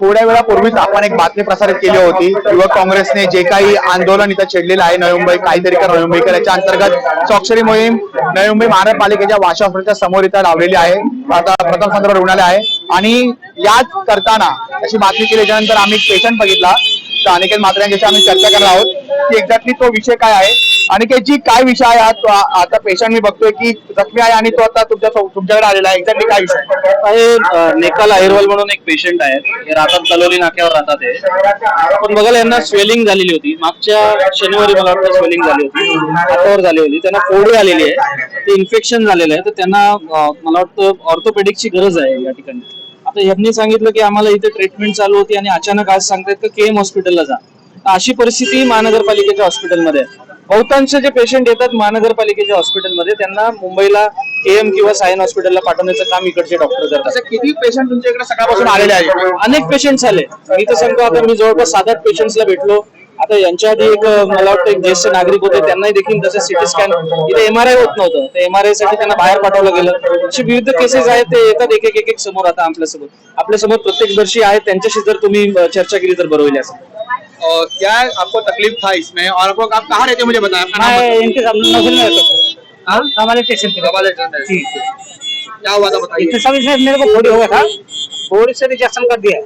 थोड्या वेळापूर्वीच आपण एक बातमी प्रसारित केली होती. युवक काँग्रेसने जे काही आंदोलन इथं छेडलेलं आहे नवी मुंबई काहीतरी कर नवी मुंबईकर याच्या अंतर्गत स्वाक्षरी मोहीम नवी मुंबई महानगरपालिकेच्या वाशा हॉस्पिटलच्या समोर इथं लावलेली आहे. आता प्रथम संदर्भ रुग्णालय आहे. आणि याच करताना अशी बातमी केली त्यानंतर आम्ही पेशंट बघितला. तर अनिकेत म्हात्रे यांच्याशी आम्ही चर्चा करणार आहोत की एक्झॅक्टली तो विषय काय आहे. अनिकेतजी काय विषय आहे? हा? तो आ- आता पेशंट मी बघतोय की जखमी आहे आणि तो आता तुमच्या तुमच्याकडे आलेला आहे. एक्झॅक्टली काय विषय आहे? अ, नेकाल अहिरवाल म्हणून एक पेशंट आहे. हे राहतात कलोली नाक्यावर राहतात हे. पण बघायला यांना स्वेलिंग झालेली होती. मागच्या शनिवारी मला वाटतं स्वेलिंग झाली होती. हातावर झाली होती. त्यांना फोडी आलेली आहे. ते इन्फेक्शन झालेलं आहे. तर त्यांना अ, मला वाटतं ऑर्थोपेडिकची गरज आहे या ठिकाणी. आता यांनी सांगितलं की आम्हाला इथे ट्रीटमेंट चालू होती आणि अचानक आज सांगतायत की के एम हॉस्पिटलला जा. तर अशी परिस्थिती महानगरपालिकेच्या हॉस्पिटलमध्ये आहे. बहुतांश जे पेशंट येतात महानगरपालिकेच्या हॉस्पिटलमध्ये त्यांना मुंबईला एम किंवा सायन हॉस्पिटलला पाठवण्याचं काम इकडचे डॉक्टर करतात. किती पेशंट तुमच्या इकडे सकाळपासून आलेले आहेत? अनेक पेशंट्स आले मी तर सांगतो आता मी जवळपास सात आठ पेशंट्सला भेटलो. आता यांच्या आधी एक मला वाटतं एक ज्येष्ठ नागरिक होते. त्यांनाही देखील तसं सिटी स्कॅन इथे एमआरआय होत नव्हतं. तर एमआरआयसाठी त्यांना बाहेर पाठवलं गेलं. असे विविध केसेस आहेत ते येतात एक एक एक समोर आता आपल्यासमोर आपल्यासमोर प्रत्येकदर्शी आहेत. त्यांच्याशी जर तुम्ही चर्चा केली तर बरं होईल असं. और क्या आपको तकलीफ़ था इसमें? और आपको आप कहाँ रहते हैं मुझे बताएँ आपका नाम इनके सामने नौकरी में रहता हूँ। हाँ? क्या हुआ था बताइए। इतने सब इसमें मेरे को फोड़ी हो गया था। फोड़ी से रिजेक्शन कर दिया।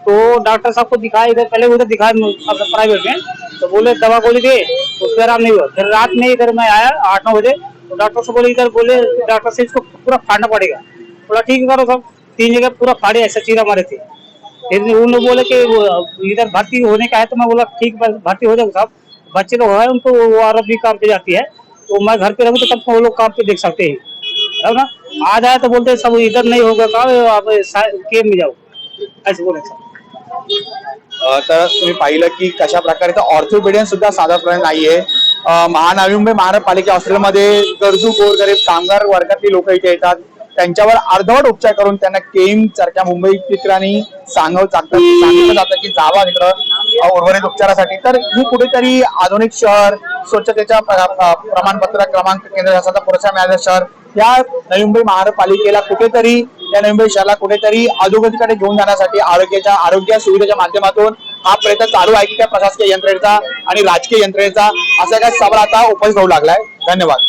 तो डॉक्टर साहब को दिखाया इधर पहले उधर दिखाया प्राइवेट में। तो बोले दवा गोली दे उससे आराम नहीं हुआ। फिर रात में इधर मैं आया आठ नौ बजे। तो डॉक्टर से बोले इधर बोले डॉक्टर से इसको पूरा फाड़ना पड़ेगा। बोला ठीक है करो सब। तीन जगह पूरा फाड़े ऐसा चीरा मारे थे। फिर उन लोग बोले कि इधर भर्ती होने का है तो मैं बोला ठीक भर्ती हो जाऊँ साहब। बच्चे लोग है उनको वो अरब भी काम पे जाती है। तो मैं घर पे रहूँ तो कब वो लोग काम पे देख सकते हैं। है ना? आ जाए तो बोलते सब इधर नहीं होगा काम आप केम में जाओ। ऐसे बोले सब तर तुम्ही पाहिलं की कशा प्रकारे तर ऑर्थोपेडियन सुद्धा साधारणपणे नाहीये महानवी मुंबई महानगरपालिका हॉस्पिटलमध्ये गरजू गोरगरीब कामगार वर्गातली लोक इथे येतात. त्यांच्यावर अर्धवट उपचार करून त्यांना केम सारख्या मुंबई ठिकाणी सांगव सांगितलं जातं की जावा तिकडं उर्वरित उपचारासाठी. तर ही कुठेतरी आधुनिक शहर स्वच्छतेच्या प्रमाणपत्र क्रमांक केंद्र शासनाचा पुरस्कार मिळालेलं शहर या नवी मुंबई महानगरपालिकेला कुठेतरी या नवी मुंबई शहराला कुठेतरी अधोगतीकडे घेऊन जाण्यासाठी आरोग्याच्या आरोग्य सुविधेच्या माध्यमातून हा प्रयत्न चालू आहे की त्या प्रशासकीय यंत्रणेचा आणि राजकीय यंत्रणेचा असा काय सवाल आता उपस्थित होऊ लागलाय. धन्यवाद.